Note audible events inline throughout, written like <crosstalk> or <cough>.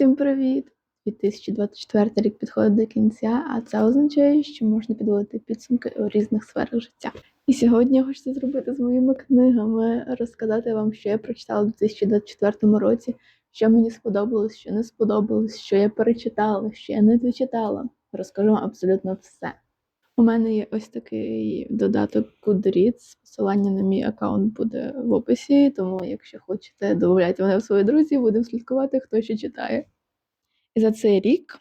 Всім привіт! 2024 рік підходить до кінця, а це означає, що можна підводити підсумки у різних сферах життя. І сьогодні я хочу зробити з моїми книгами, розказати вам, що я прочитала у 2024 році, що мені сподобалось, що не сподобалось, що я перечитала, що я не дочитала. Розкажу вам абсолютно все. У мене є ось такий додаток Goodreads. Посилання на мій аккаунт буде в описі, тому якщо хочете, додавайте мене в свої друзі, будемо слідкувати, хто що читає. І за цей рік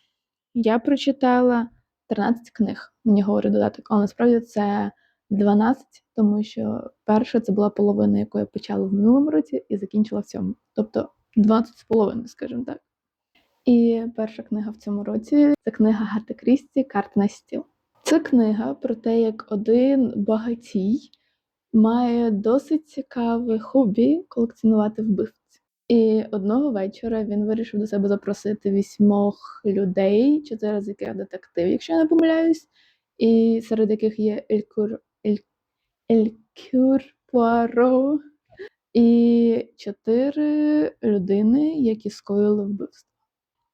я прочитала 13 книг. Мені говорить додаток, але насправді це 12, тому що перша це була половина, яку я почала в минулому році і закінчила в цьому. Тобто 12 з половиною, скажімо так. І перша книга в цьому році це книга Гати Крісті Карт на стіл. Це книга про те, як один багатій має досить цікаве хобі колекціонувати вбивць. І одного вечора він вирішив до себе запросити вісьмох людей, чотири з яких детектив, якщо я не помиляюсь, і серед яких є Елькур Ель... Елькюр Пуаро і чотири людини, які скоїли вбивство.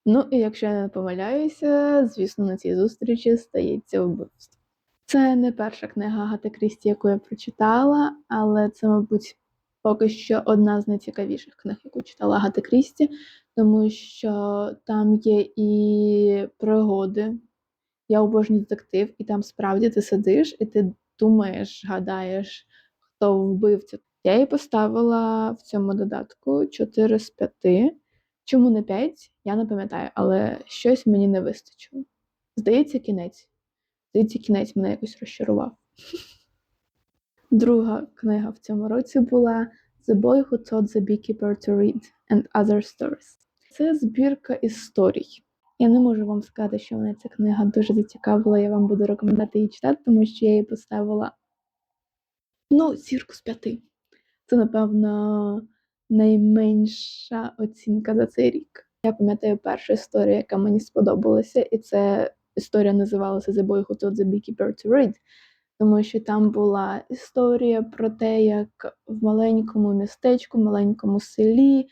Ну і якщо я не помиляюся, звісно, на цій зустрічі стається вбивство. Це не перша книга Гати Крісті, яку я прочитала, але це, мабуть, поки що одна з найцікавіших книг, яку читала Гати Крісті, тому що там є і пригоди. Я обожнюю детектив, і там справді ти сидиш і ти думаєш, гадаєш, хто вбивця. Я її поставила в цьому додатку 4 з 5. Чому не 5? Я не пам'ятаю, але щось мені не вистачило. Здається, кінець. Здається, кінець мене якось розчарував. <laughs> Друга книга в цьому році була The Boy Who Taught the Beekeeper to Read and Other Stories. Це збірка історій. Я не можу вам сказати, що мене ця книга дуже зацікавила, я вам буду рекомендувати її читати, тому що я її поставила ну, зірку з п'яти. Це, напевно, найменша оцінка за цей рік. Я пам'ятаю першу історію, яка мені сподобалася, і це історія називалася The Boy Who Taught the Beekeeper to Read, тому що там була історія про те, як в маленькому містечку, маленькому селі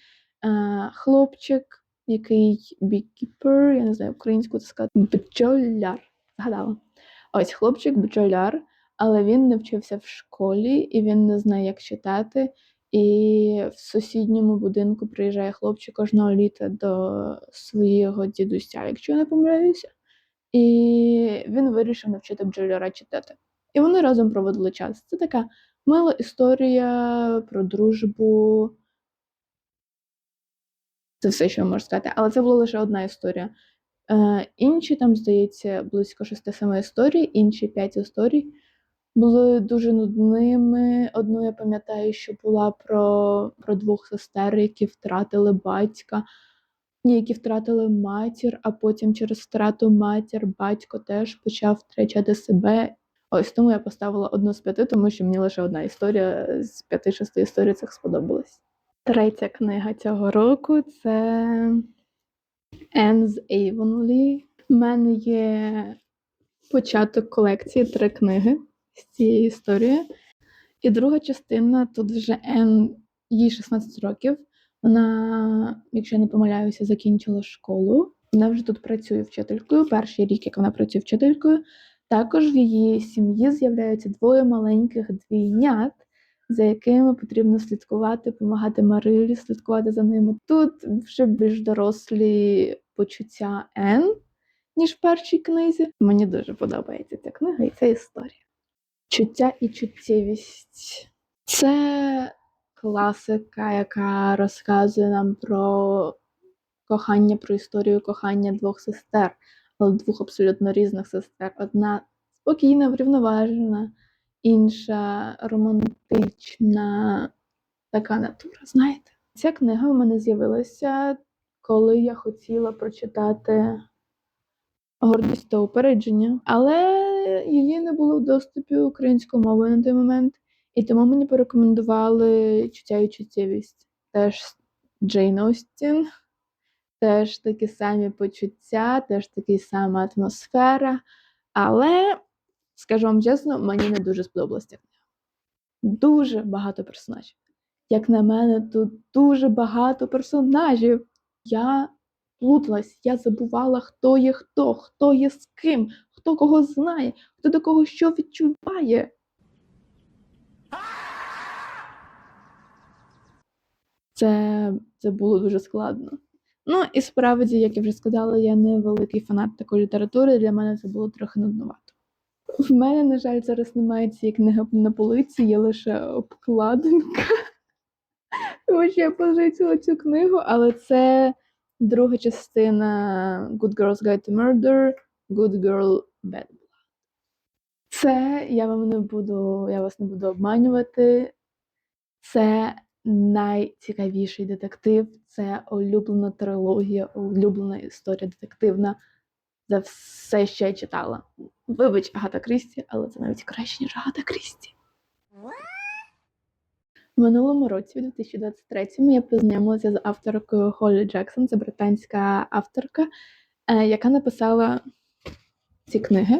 е, хлопчик, який beekeeper, я не знаю українську це сказати, бджоляр. Згадала. Ось хлопчик бджоляр, але він не вчився в школі і він не знає, як читати. І в сусідньому будинку приїжджає хлопчик кожного літа до свого дідуся, якщо я не помиляюся. І він вирішив навчити бджоляра читати. І вони разом проводили час. Це така мила історія про дружбу. Це все, що я можу сказати. Але це була лише одна історія. Е, Інші там, здається, близько 6-7 історій, інші 5 історій були дуже нудними. Одну я пам'ятаю, що була про, про двох сестер, які втратили батька. Ні, які втратили матір, а потім через втрату матір батько теж почав втрачати себе. Ось тому я поставила одну з п'яти, тому що мені лише одна історія з п'яти-шести історій цих сподобалась. Третя книга цього року це Anne з Avonlea. У мене є початок колекції три книги з цієї історії. І друга частина тут вже Ен, їй 16 років. Вона, якщо я не помиляюся, закінчила школу. Вона вже тут працює вчителькою. Перший рік, як вона працює вчителькою. Також в її сім'ї з'являються двоє маленьких двійнят, за якими потрібно слідкувати, допомагати Марилі, слідкувати за ними. Тут вже більш дорослі почуття Ен, ніж в першій книзі. Мені дуже подобається ця книга і ця історія. Чуття і чуттєвість. Це класика, яка розказує нам про кохання, про історію кохання двох сестер, але двох абсолютно різних сестер. Одна спокійна, врівноважена, інша романтична така натура. Знаєте? Ця книга в мене з'явилася, коли я хотіла прочитати гордість та упередження, але її не було в доступі українською мовою на той момент, і тому мені порекомендували чуття і чуттєвість. Теж Джейн Остін, теж такі самі почуття, теж така сама атмосфера. Але, скажу вам чесно, мені не дуже сподобалася ця книга. Дуже багато персонажів. Як на мене, тут дуже багато персонажів. Я плуталась, я забувала, хто є хто, хто є з ким, хто кого знає, хто до кого що відчуває. Це, це було дуже складно. Ну і справді, як я вже сказала, я не великий фанат такої літератури, для мене це було трохи нудновато. В мене, на жаль, зараз немає цієї книги на полиці, є лише обкладинка. <laughs> Тому що я позичила цю книгу, але це друга частина Good Girls Guide to Murder, Good Girl Bad Blood. Це я вам не буду, я вас не буду обманювати. Це найцікавіший детектив, це улюблена трилогія, улюблена історія детективна за все, що я читала. Вибач, Агата Крісті, але це навіть краще, ніж Агата Крісті. В минулому році, у 2023-му, я познайомилася з авторкою Холлі Джексон, це британська авторка, е, яка написала ці книги.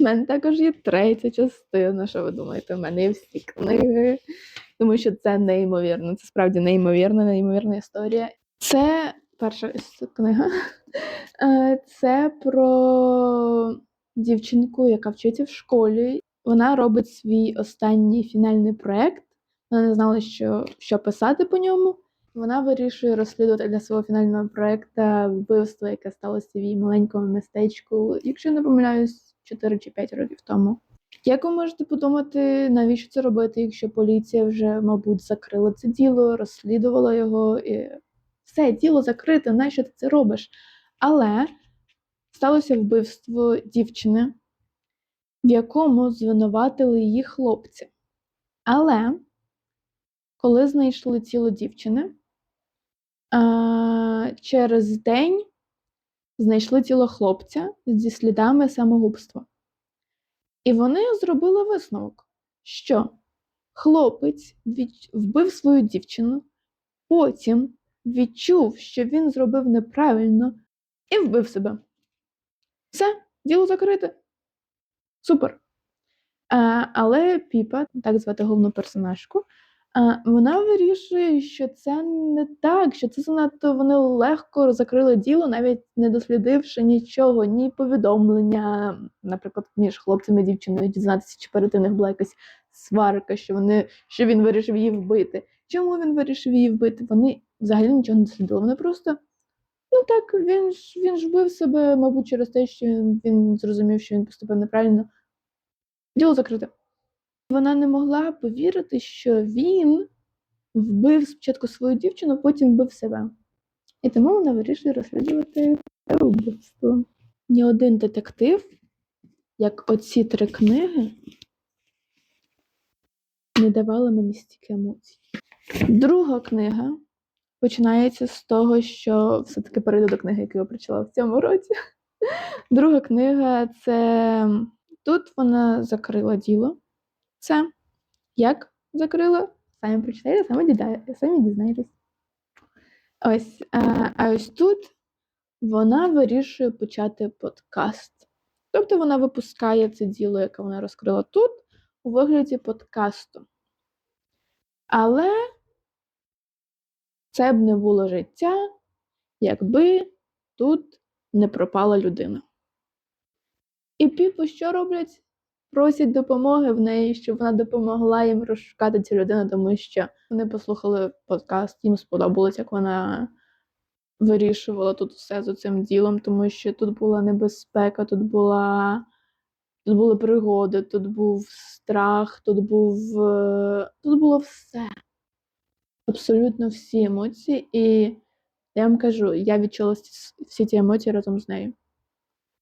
У мене також є третя частина. Що ви думаєте? У мене є всі книги. Тому що це неймовірно. Це справді неймовірна, неймовірна історія. Це перша книга. <laughs> Е, Це про дівчинку, яка вчиться в школі. Вона робить свій останній фінальний проєкт. Вона не знала, що, що писати по ньому. Вона вирішує розслідувати для свого фінального проєкту вбивство, яке сталося в її маленькому містечку, якщо не помиляюсь, 4 чи 5 років тому. Як ви можете подумати, навіщо це робити, якщо поліція вже, мабуть, закрила це діло, розслідувала його і все, діло закрите, нащо ти це робиш? Але сталося вбивство дівчини, в якому звинуватили її хлопці. Але коли знайшли тіло дівчини, а, через день знайшли тіло хлопця зі слідами самогубства. І вони зробили висновок, що хлопець вбив свою дівчину, потім відчув, що він зробив неправильно, і вбив себе. Все, діло закрите. Супер. А, але Піпа, так звати головну персонажку, вона вирішує, що це не так, що це занадто вони легко закрили діло, навіть не дослідивши нічого, ні повідомлення, наприклад, між хлопцем і дівчиною дізнатися, чи перед них була якась сварка, що вони, що він вирішив її вбити. Чому він вирішив її вбити? Вони взагалі нічого не дослідили. Вони просто. Ну так, він ж він ж вбив себе, мабуть, через те, що він зрозумів, що він поступив неправильно. Діло закрите. Вона не могла повірити, що він вбив спочатку свою дівчину, потім вбив себе. І тому вона вирішує розслідувати це вбивство. Ні один детектив, як оці три книги, не давала мені стільки емоцій. Друга книга починається з того, що все-таки перейду до книги, яку я прочитала в цьому році. Друга книга це тут вона закрила діло. Це як закрила? Самі прочитайте, самі, самі дізнаєтесь. Ось, а, а ось тут вона вирішує почати подкаст. Тобто вона випускає це діло, яке вона розкрила тут, у вигляді подкасту. Але це б не було життя, якби тут не пропала людина. І Піпу що роблять? Просять допомоги в неї, щоб вона допомогла їм розшукати цю людину, тому що вони послухали подкаст, їм сподобалось, як вона вирішувала тут все з цим ділом, тому що тут була небезпека, тут була. Тут були пригоди, тут був страх, тут був. е, Тут було все. Абсолютно всі емоції. І я вам кажу, я відчула всі ці емоції разом з нею.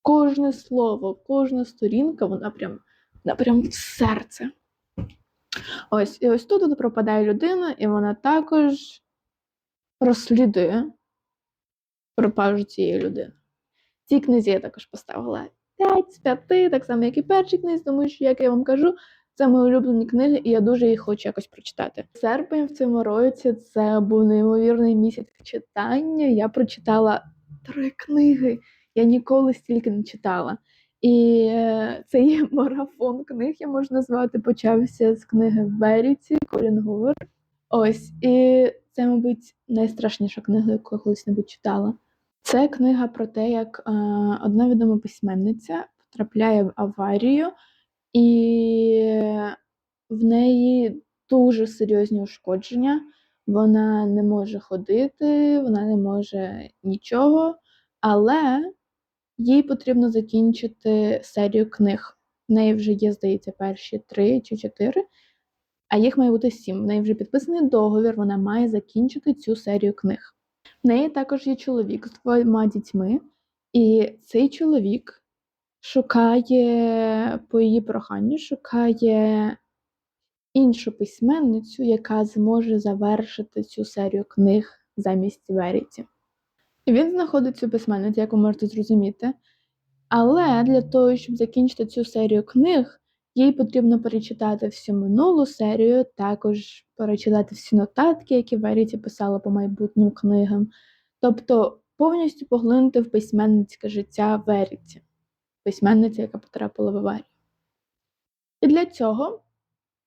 Кожне слово, кожна сторінка, вона прям, прям в серце. Ось, і ось тут пропадає людина, і вона також розслідує пропажу цієї людини. Цій книзі я також поставила 5 з 5, так само, як і першій книзі, тому що, як я вам кажу, це мої улюблені книги, і я дуже їх хочу якось прочитати. Серпень в цьому році це був неймовірний місяць читання. Я прочитала три книги. Я ніколи стільки не читала. І е, цей <laughs> марафон книг я можу назвати почався з книги Веріті Колін Гувер. Ось, і це, мабуть, найстрашніша книга, яку я колись-небудь читала. Це книга про те, як е, одна відома письменниця потрапляє в аварію, і в неї дуже серйозні ушкодження. Вона не може ходити, вона не може нічого, але їй потрібно закінчити серію книг. В неї вже є, здається, перші три чи чотири, а їх має бути сім. В неї вже підписаний договір, вона має закінчити цю серію книг. В неї також є чоловік з двома дітьми, і цей чоловік шукає по її проханню, шукає іншу письменницю, яка зможе завершити цю серію книг замість Веріті. Він знаходить цю письменницю, як ви можете зрозуміти. Але для того, щоб закінчити цю серію книг, їй потрібно перечитати всю минулу серію, також перечитати всі нотатки, які Веріті писала по майбутнім книгам. Тобто повністю поглинути в письменницьке життя Веріті, письменниця, яка потрапила в аварію. І для цього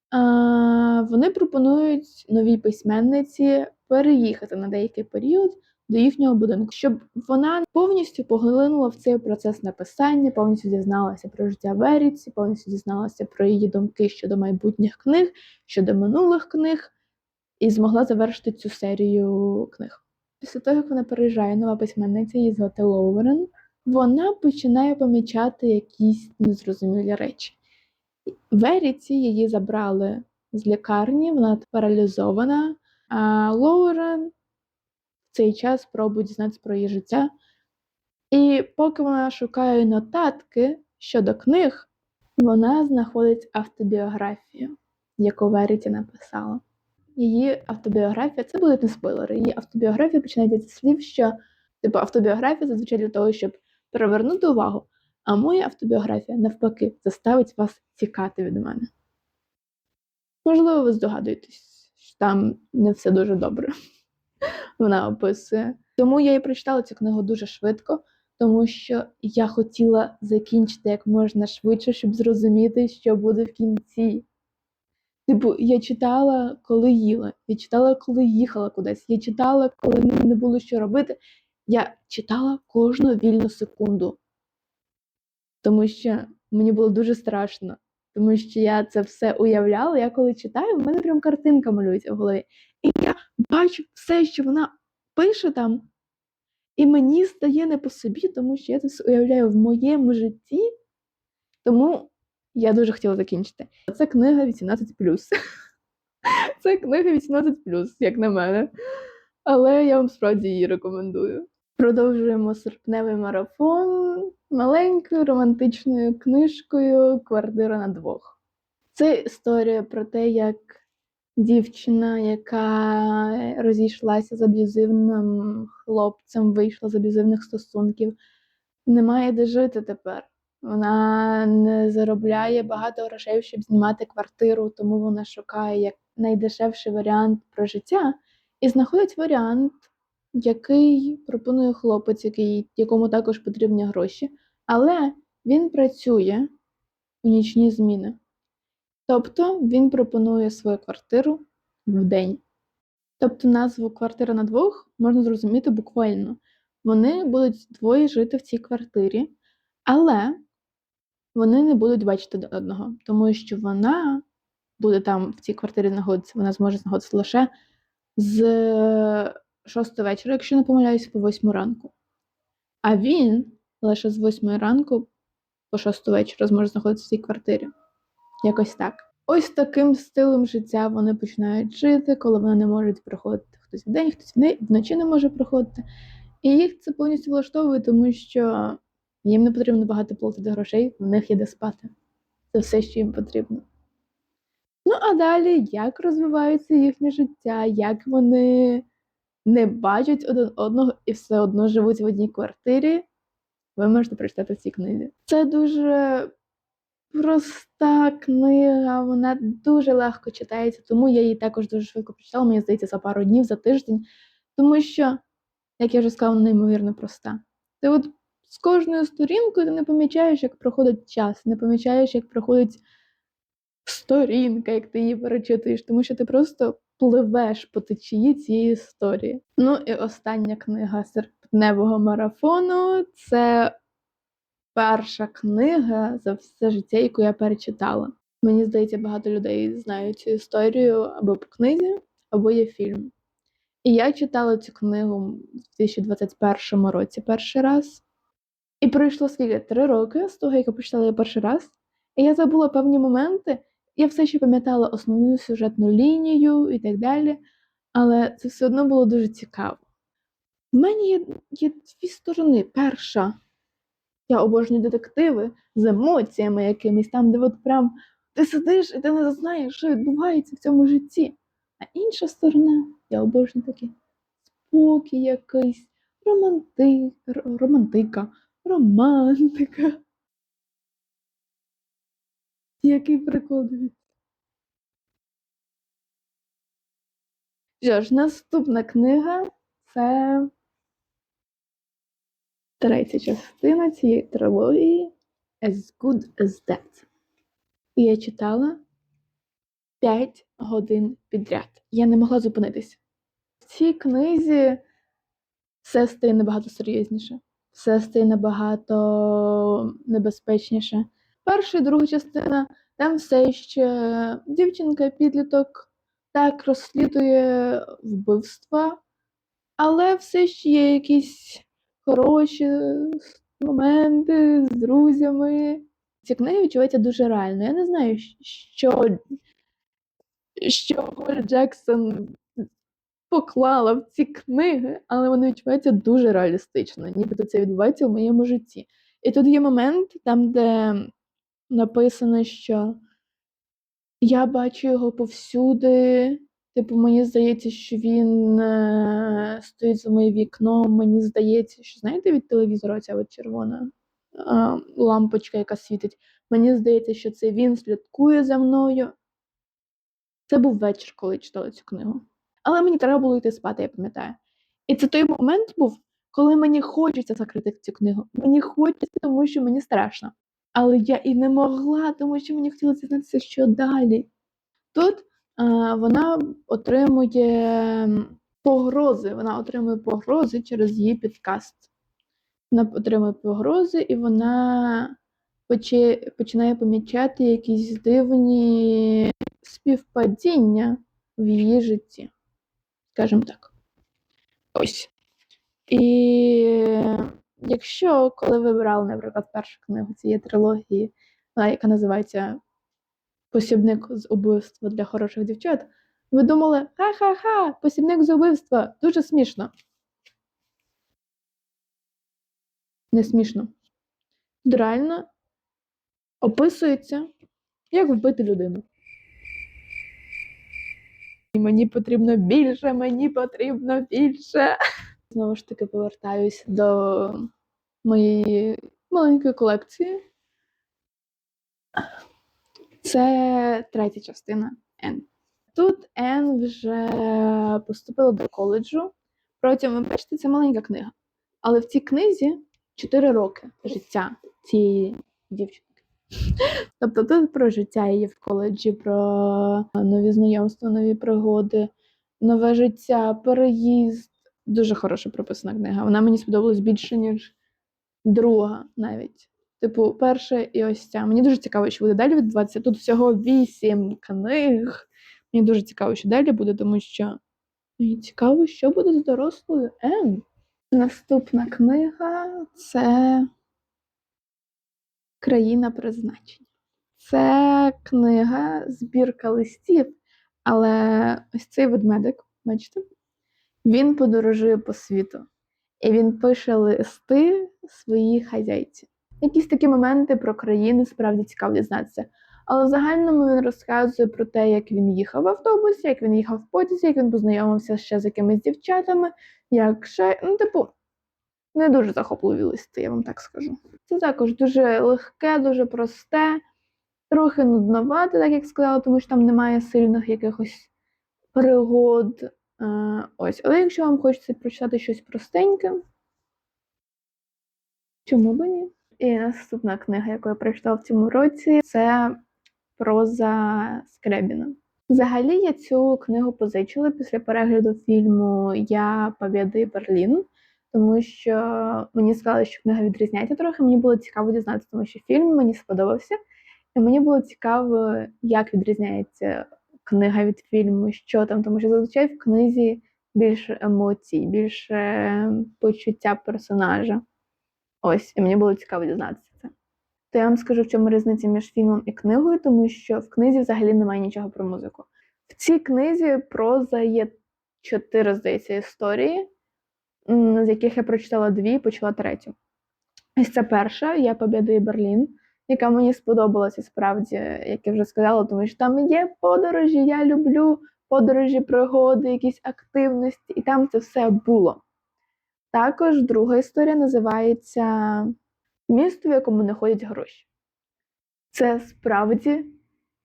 а, вони пропонують новій письменниці переїхати на деякий період до їхнього будинку, щоб вона повністю поглинула в цей процес написання, повністю дізналася про життя Веріці, повністю дізналася про її думки щодо майбутніх книг, щодо минулих книг, і змогла завершити цю серію книг. Після того, як вона переїжджає, нова письменниця, її звати Лоурен, вона починає помічати якісь незрозумілі речі. Веріці її забрали з лікарні, вона паралізована, а Лоурен цей час пробує дізнатися про її життя. І поки вона шукає нотатки щодо книг, вона знаходить автобіографію, яку Веріті написала. Її автобіографія, це будуть не спойлери, її автобіографія починається зі слів, що типу автобіографія зазвичай для того, щоб привернути увагу, а моя автобіографія, навпаки, заставить вас тікати від мене. Можливо, ви здогадуєтесь, що там не все дуже добре. Вона описує. Тому я і прочитала цю книгу дуже швидко, тому що я хотіла закінчити як можна швидше, щоб зрозуміти, що буде в кінці. Типу, я читала, коли їла, я читала, коли їхала кудись, я читала, коли мені не було що робити. Я читала кожну вільну секунду, тому що мені було дуже страшно, тому що я це все уявляла. Я коли читаю, в мене прям картинка малюється в голові. І я бачу все, що вона пише там, і мені стає не по собі, тому що я це все уявляю в моєму житті. Тому я дуже хотіла закінчити. Це книга 18. <laughs> Це книга 18, як на мене. Але я вам справді її рекомендую. Продовжуємо серпневий марафон маленькою романтичною книжкою Квартира на двох. Це історія про те, як дівчина, яка розійшлася з аб'юзивним хлопцем, вийшла з аб'юзивних стосунків, не має де жити тепер. Вона не заробляє багато грошей, щоб знімати квартиру, тому вона шукає як найдешевший варіант про життя і знаходить варіант, який пропонує хлопець, який, якому також потрібні гроші, але він працює у нічні зміни. Тобто він пропонує свою квартиру в день. Тобто назву квартира на двох можна зрозуміти буквально. Вони будуть двоє жити в цій квартирі, але вони не будуть бачити одного, тому що вона буде там в цій квартирі знаходитися, вона зможе знаходитися лише з 6 вечора, якщо не помиляюся, по 8 ранку. А він лише з 8 ранку по 6 вечора зможе знаходитися в цій квартирі. Якось так. Ось таким стилем життя вони починають жити, коли вони не можуть приходити хтось вдень, хтось вночі не може приходити. І їх це повністю влаштовує, тому що їм не потрібно багато платити грошей, в них є де спати. Це все, що їм потрібно. Ну, а далі, як розвивається їхнє життя, як вони не бачать один одного і все одно живуть в одній квартирі, ви можете прочитати в цій книзі. Це дуже проста книга, вона дуже легко читається, тому я її також дуже швидко прочитала, мені здається, за пару днів, за тиждень. Тому що, як я вже сказала, вона неймовірно проста. Ти от з кожною сторінкою ти не помічаєш, як проходить час, не помічаєш, як проходить сторінка, як ти її перечитуєш, тому що ти просто пливеш по течії цієї історії. Ну і остання книга дневого марафону. Це перша книга за все життя, яку я перечитала. Мені здається, багато людей знають цю історію або по книзі, або є фільм. І я читала цю книгу в 2021 році перший раз. І пройшло скільки? Три роки з того, як я прочитала її перший раз. І я забула певні моменти. Я все ще пам'ятала основну сюжетну лінію і так далі. Але це все одно було дуже цікаво. В мене є, є дві сторони. Перша, я обожнюю детективи з емоціями якимись, там, де от прям ти сидиш і ти не знаєш, що відбувається в цьому житті. А інша сторона, я обожнюю такий спокій якийсь, романти... р- романтика, романтика. Який прикол дивіться. Що ж, наступна книга це третя частина цієї трилогії As Good as Dead. І я читала 5 годин підряд. Я не могла зупинитися. В цій книзі все стає набагато серйозніше, все стає набагато небезпечніше. Перша і друга частина там все ще дівчинка, підліток так розслідує вбивства, але все ще є якісь хороші моменти з друзями. Ці книги відчуваються дуже реально. Я не знаю, що, що Голі Джексон поклала в ці книги, але вони відчуваються дуже реалістично, нібито це відбувається у моєму житті. І тут є момент, там, де написано, що я бачу його повсюди. Типу, мені здається, що він е, стоїть за моїм вікном. Мені здається, що знаєте від телевізора ця от червона е, лампочка, яка світить. Мені здається, що це він слідкує за мною. Це був вечір, коли читала цю книгу. Але мені треба було йти спати, я пам'ятаю. І це той момент був, коли мені хочеться закрити цю книгу. Мені хочеться, тому що мені страшно. Але я і не могла, тому що мені хотілося дізнатися, що далі. Тут а, вона отримує погрози. Вона отримує погрози через її підкаст. Вона отримує погрози, і вона почи- починає помічати якісь дивні співпадіння в її житті. Скажімо так. Ось. І якщо, коли ви брали, наприклад, першу книгу цієї трилогії, яка називається Посібник з убивства для хороших дівчат, ви думали, ха-ха-ха, посібник з убивства, дуже смішно. Не смішно. Тут реально описується, як вбити людину. І мені потрібно більше, мені потрібно більше. Знову ж таки повертаюсь до моєї маленької колекції. Це третя частина Н. Тут Н вже поступила до коледжу. Протягом, ви бачите, це маленька книга. Але в цій книзі 4 роки життя цієї дівчинки. Тобто тут про життя її в коледжі, про нові знайомства, нові пригоди, нове життя, переїзд. Дуже хороша прописана книга. Вона мені сподобалась більше, ніж друга навіть. Типу, перша і ось ця. Мені дуже цікаво, що буде далі відбуватися. Тут всього вісім книг. Мені дуже цікаво, що далі буде, тому що мені цікаво, що буде з дорослою Н. Наступна книга це Країна призначення. Це книга, збірка листів, але ось цей ведмедик, бачите, він подорожує по світу. І він пише листи своїй хазяйці. Якісь такі моменти про країни справді цікаво дізнатися. Але в загальному він розказує про те, як він їхав в автобусі, як він їхав в потязі, як він познайомився ще з якимись дівчатами, як ще, ну, типу, не дуже захопливі листи, я вам так скажу. Це також дуже легке, дуже просте, трохи нудновате, так як сказала, тому що там немає сильних якихось пригод. Е, ось. Але якщо вам хочеться прочитати щось простеньке, чому б ні? І наступна книга, яку я прочитала в цьому році, це проза Скребіна. Взагалі я цю книгу позичила після перегляду фільму Я Побєди Берлін. тому що мені сказали, що книга відрізняється трохи. Мені було цікаво дізнатися, тому що фільм мені сподобався. І мені було цікаво, як відрізняється книга від фільму, що там, тому що зазвичай в книзі більше емоцій, більше почуття персонажа. Ось, і мені було цікаво дізнатися це. То я вам скажу, в чому різниця між фільмом і книгою, тому що в книзі взагалі немає нічого про музику. В цій книзі проза є чотири, здається, історії, з яких я прочитала дві і почала третю. Ось це перша Я Побєда і Берлін, яка мені сподобалася справді, як я вже сказала, тому що там є подорожі, я люблю подорожі, пригоди, якісь активності, і там це все було. Також друга історія називається Місто, в якому не ходять гроші. Це справді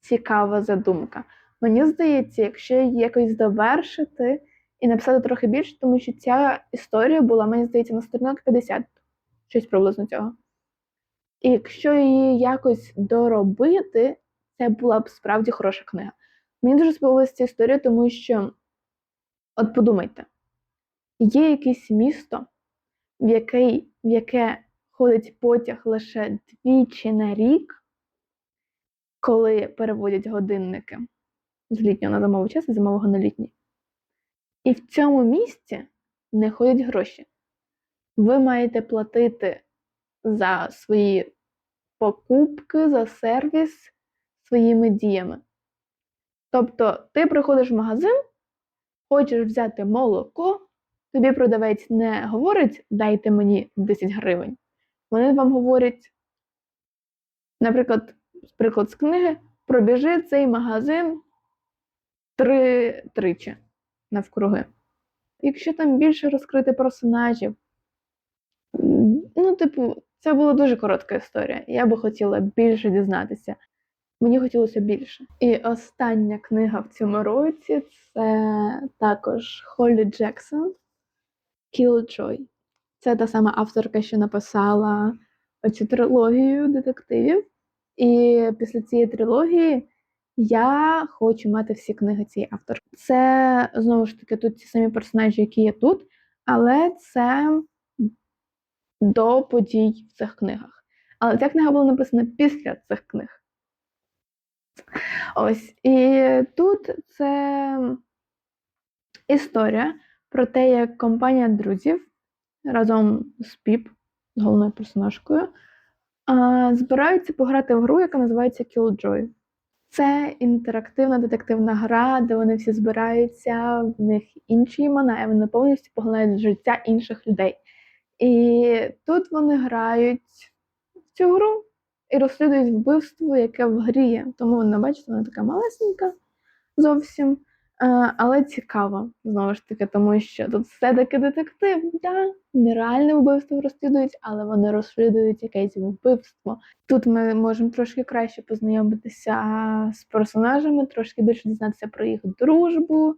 цікава задумка. Мені здається, якщо її якось довершити і написати трохи більше, тому що ця історія була, мені здається, на сторінок 50, щось приблизно цього. І якщо її якось доробити, це була б справді хороша книга. Мені дуже сподобалася ця історія, тому що, от подумайте, є якесь місто, в, який, в яке ходить потяг лише двічі на рік, коли переводять годинники з літнього на зимовий час і зимового на літній. І в цьому місці не ходять гроші. Ви маєте платити за свої покупки, за сервіс своїми діями. Тобто, ти приходиш в магазин, хочеш взяти молоко, тобі продавець не говорить дайте мені 10 гривень. Вони вам говорять, наприклад, приклад з книги, пробіжи цей магазин три тричі навкруги. Якщо там більше розкрити персонажів, ну, типу, це була дуже коротка історія. Я би хотіла більше дізнатися. Мені хотілося більше. І остання книга в цьому році це також Холлі Джексон Killjoy. Це та сама авторка, що написала цю трилогію детективів. І після цієї трилогії я хочу мати всі книги цієї авторки. Це знову ж таки тут ті самі персонажі, які є тут, але це до подій в цих книгах. Але ця книга була написана після цих книг. Ось. І тут це історія про те, як компанія друзів разом з Піп, з головною персонажкою, збираються пограти в гру, яка називається Killjoy. Це інтерактивна детективна гра, де вони всі збираються, в них інші імена, і вони повністю поглинають життя інших людей. І тут вони грають в цю гру і розслідують вбивство, яке в грі є. Тому вона, бачите, вона така малесенька зовсім. Е, але цікаво, знову ж таки, тому що тут все-таки детектив, да, нереальне вбивство розслідують, але вони розслідують якесь вбивство. Тут ми можемо трошки краще познайомитися з персонажами, трошки більше дізнатися про їх дружбу,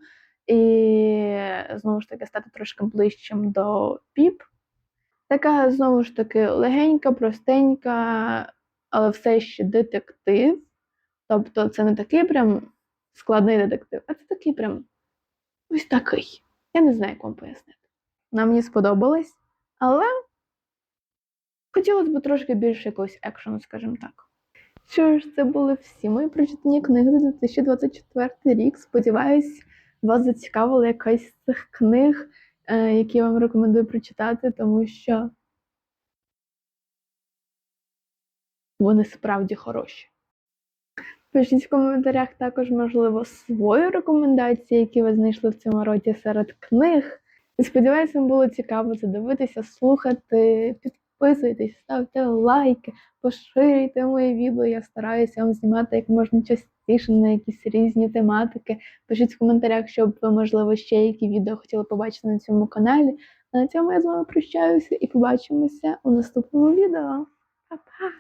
і знову ж таки стати трошки ближчим до піп. Така, знову ж таки, легенька, простенька, але все ще детектив. Тобто це не такий прям складний детектив, а це такий прям ось такий. Я не знаю, як вам пояснити. Вона мені сподобалась, але хотілося б трошки більше якогось екшену, скажімо так. Що ж, це були всі мої прочитані книги за 2024 рік. Сподіваюсь, вас зацікавила якась з цих книг, які я вам рекомендую прочитати, тому що вони справді хороші. Пишіть в коментарях також, можливо, свої рекомендації, які ви знайшли в цьому році серед книг. Сподіваюся, вам було цікаво це дивитися, слухати, підписуйтесь, ставте лайки, поширюйте мої відео. Я стараюся вам знімати як можна частіше на якісь різні тематики. Пишіть в коментарях, щоб ви, можливо, ще які відео хотіли побачити на цьому каналі. А на цьому я з вами прощаюся і побачимося у наступному відео. Па-па!